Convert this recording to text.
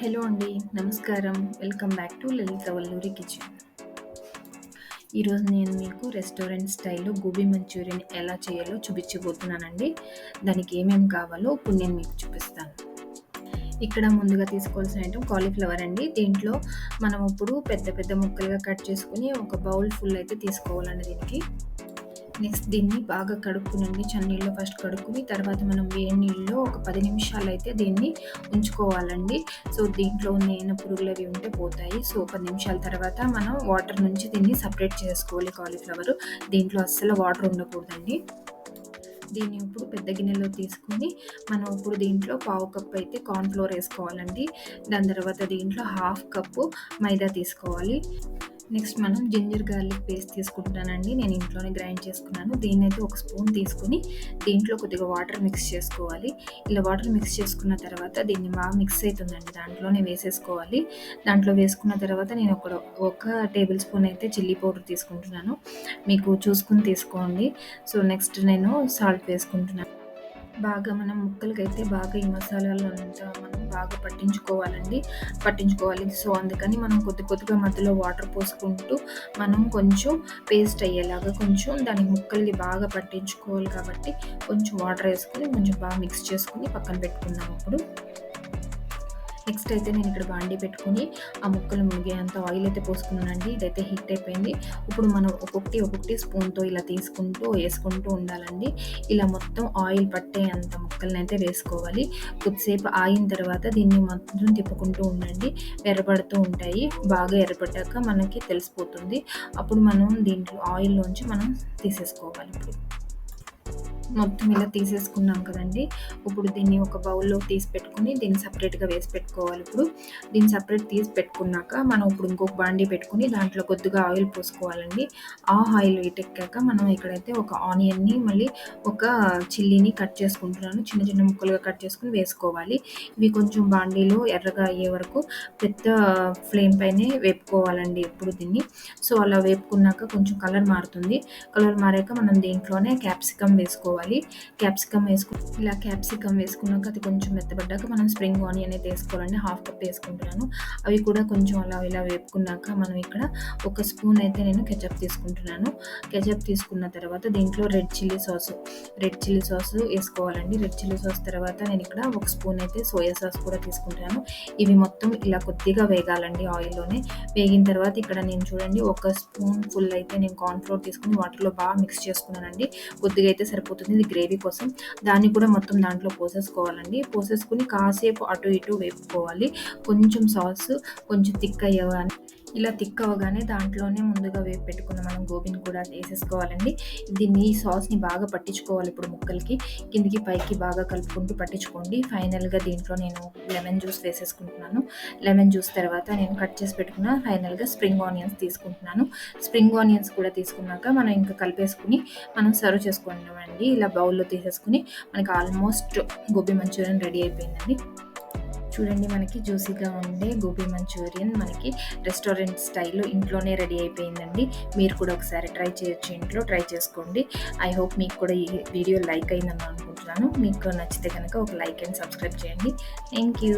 Hello అండి నమస్కారం. Welcome back to Lalitha Valluri kitchen. ఈరోజు నేను మీకు రెస్టారెంట్ స్టైల్లో గోబీ మంచూరియన్ ఎలా చేయాలో చూపించబోతున్నానండి. దానికి ఏమేమి కావాలో ఇప్పుడు నేను మీకు చూపిస్తాను. ఇక్కడ ముందుగా తీసుకోవాల్సిన ఐటమ్ కాలీఫ్లవర్ అండి. దీంట్లో మనం ఇప్పుడు పెద్ద పెద్ద ముక్కలుగా కట్ చేసుకుని ఒక బౌల్ ఫుల్ అయితే తీసుకోవాలండి దీనికి. నెక్స్ట్ దీన్ని బాగా కడుక్కునండి. చన్నీళ్ళు ఫస్ట్ కడుక్కుని తర్వాత మనం వేడి నీళ్ళలో ఒక పది నిమిషాలు అయితే దీన్ని ఉంచుకోవాలండి. సో దీంట్లో ఉన్న ఏమైనా పురుగులు అవి ఉంటే పోతాయి. సో పది నిమిషాల తర్వాత మనం వాటర్ నుంచి దీన్ని సపరేట్ చేసుకోవాలి కాలీఫ్లవర్ దీంట్లో అస్సలు వాటర్ ఉండకూడదండి. దీన్ని ఇప్పుడు పెద్ద గిన్నెలో తీసుకుని మనం ఇప్పుడు దీంట్లో పావు కప్ అయితే కార్న్ఫ్లోర్ వేసుకోవాలండి. దాని తర్వాత దీంట్లో హాఫ్ కప్పు మైదా తీసుకోవాలి. నెక్స్ట్ మనం జింజర్ గార్లిక్ పేస్ట్ తీసుకుంటానండి. నేను ఇంట్లోనే గ్రైండ్ చేసుకున్నాను. దీన్ని అయితే ఒక స్పూన్ తీసుకుని దీంట్లో కొద్దిగా వాటర్ మిక్స్ చేసుకోవాలి. ఇలా వాటర్ మిక్స్ చేసుకున్న తర్వాత దీన్ని బాగా మిక్స్ అవుతుందండి దాంట్లోనే వేసేసుకోవాలి. దాంట్లో వేసుకున్న తర్వాత నేను ఒక ఒక టేబుల్ స్పూన్ అయితే చిల్లీ పౌడర్ తీసుకుంటున్నాను. మీకు చూసుకుని తీసుకోండి. సో నెక్స్ట్ నేను సాల్ట్ వేసుకుంటున్నాను. బాగా మనం ముక్కలకైతే బాగా ఈ మసాలాలు అంతా బాగా పట్టించుకోవాలండి. పట్టించుకోవాలి. సో అందుకని మనం కొద్ది కొద్దిగా మధ్యలో వాటర్ పోసుకుంటూ మనం కొంచెం పేస్ట్ అయ్యేలాగా కొంచెం దాని ముక్కల్ని బాగా పట్టించుకోవాలి కాబట్టి కొంచెం వాటర్ వేసుకొని కొంచెం బాగా మిక్స్ చేసుకుని పక్కన పెట్టుకుందాం ఇప్పుడు నెక్స్ట్ అయితే నేను ఇక్కడ బాండి పెట్టుకుని ఆ ముక్కలు మునిగేంత ఆయిల్ అయితే పోసుకున్నానండి. ఇదైతే హీట్ అయిపోయింది. ఇప్పుడు మనం ఒక్కొక్కటి ఒక్కొక్కటి స్పూన్తో ఇలా తీసుకుంటూ వేసుకుంటూ ఉండాలండి. ఇలా మొత్తం ఆయిల్ పట్టే అంత ముక్కల్ని అయితే వేసుకోవాలి. కొద్దిసేపు ఆగిన తర్వాత దీన్ని మొత్తం తిప్పుకుంటూ ఉండండి. ఎర్రపడుతూ ఉంటాయి. బాగా ఎర్రపడ్డాక మనకి తెలిసిపోతుంది. అప్పుడు మనం దీంట్లో ఆయిల్లోంచి మనం తీసేసుకోవాలి ఇప్పుడు. మొత్తం ఇలా తీసేసుకున్నాం కదండి. ఇప్పుడు దీన్ని ఒక బౌల్లో తీసి పెట్టుకుని దీన్ని సపరేట్గా వేసి పెట్టుకోవాలి ఇప్పుడు. దీన్ని సపరేట్ తీసి పెట్టుకున్నాక మనం ఇప్పుడు ఇంకొక బాండీ పెట్టుకుని దాంట్లో కొద్దిగా ఆయిల్ పోసుకోవాలండి. ఆ ఆయిల్ వేటెక్కాక మనం ఇక్కడైతే ఒక ఆనియన్ని మళ్ళీ ఒక చిల్లీని కట్ చేసుకుంటున్నాను. చిన్న చిన్న ముక్కలుగా కట్ చేసుకుని వేసుకోవాలి. ఇవి కొంచెం బాండీలో ఎర్రగా అయ్యే వరకు పెద్ద ఫ్లేమ్ పైనే వేపుకోవాలండి ఎప్పుడు దీన్ని. సో అలా వేపుకున్నాక కొంచెం కలర్ మారుతుంది. కలర్ మారాక మనం దీంట్లోనే క్యాప్సికమ్ వేసుకోవాలి. వేసుకోవాలి. క్యాప్సికమ్ వేసుకు ఇలా క్యాప్సికమ్ వేసుకున్నాక అది కొంచెం మెత్తబడ్డాక మనం స్ప్రింగ్ ఆనియన్ అయితే వేసుకోవాలండి. హాఫ్ కప్ వేసుకుంటున్నాను. అవి కూడా కొంచెం అలా ఇలా వేపుకున్నాక మనం ఇక్కడ ఒక స్పూన్ అయితే నేను కెచప్ తీసుకుంటున్నాను. కెచప్ తీసుకున్న తర్వాత దీంట్లో red chilli sauce red chilli sauce వేసుకోవాలండి. రెడ్ చిల్లీ సాస్ తర్వాత నేను ఇక్కడ ఒక స్పూన్ అయితే సోయా సాస్ కూడా తీసుకుంటున్నాను. ఇవి మొత్తం ఇలా కొద్దిగా వేగాలండి ఆయిల్లోనే. వేగిన తర్వాత ఇక్కడ నేను చూడండి ఒక స్పూన్ ఫుల్ అయితే నేను కార్న్ఫ్లోర్ తీసుకుని వాటర్లో బాగా మిక్స్ చేసుకున్నానండి. కొద్దిగా అయితే సరిపోతుంది. ఇది గ్రేవీ కోసం. దాన్ని కూడా మొత్తం దాంట్లో పోసేసుకోవాలండి. పోసేసుకుని కాసేపు అటు ఇటు వేపుకోవాలి. కొంచెం సాస్ కొంచెం థిక్ అయ్యేవాన్ని ఇలా థిక్ అవ్వగానే దాంట్లోనే ముందుగా వేపు పెట్టుకున్న మనం గోబీని కూడా వేసేసుకోవాలండి. దీన్ని సాస్ని బాగా పట్టించుకోవాలి ఇప్పుడు ముక్కలకి. కిందికి పైకి బాగా కలుపుకుంటూ పట్టించుకోండి. ఫైనల్గా దీంట్లో నేను లెమన్ జ్యూస్ వేసేసుకుంటున్నాను. లెమన్ జ్యూస్ తర్వాత నేను కట్ చేసి పెట్టుకున్న ఫైనల్గా స్ప్రింగ్ ఆనియన్స్ తీసుకుంటున్నాను. స్ప్రింగ్ ఆనియన్స్ కూడా తీసుకున్నాక మనం ఇంకా కలిపేసుకుని మనం సర్వ్ చేసుకుంటామండి ఇలా బౌల్లో తీసేసుకుని మనకి ఆల్మోస్ట్ గోబీ మంచూరియన్ రెడీ అయిపోయిందండి. చూడండి మనకి జ్యూసీగా ఉండే గోబీ మంచూరియన్ మనకి రెస్టారెంట్ స్టైల్లో ఇంట్లోనే రెడీ అయిపోయిందండి. మీరు కూడా ఒకసారి ట్రై చేయొచ్చు ఇంట్లో ట్రై చేసుకోండి. ఐ హోప్ మీకు కూడా ఈ వీడియో లైక్ అయిందని అనుకుంటున్నాను. మీకు నచ్చితే కనుక ఒక లైక్ అండ్ సబ్స్క్రైబ్ చేయండి. Thank you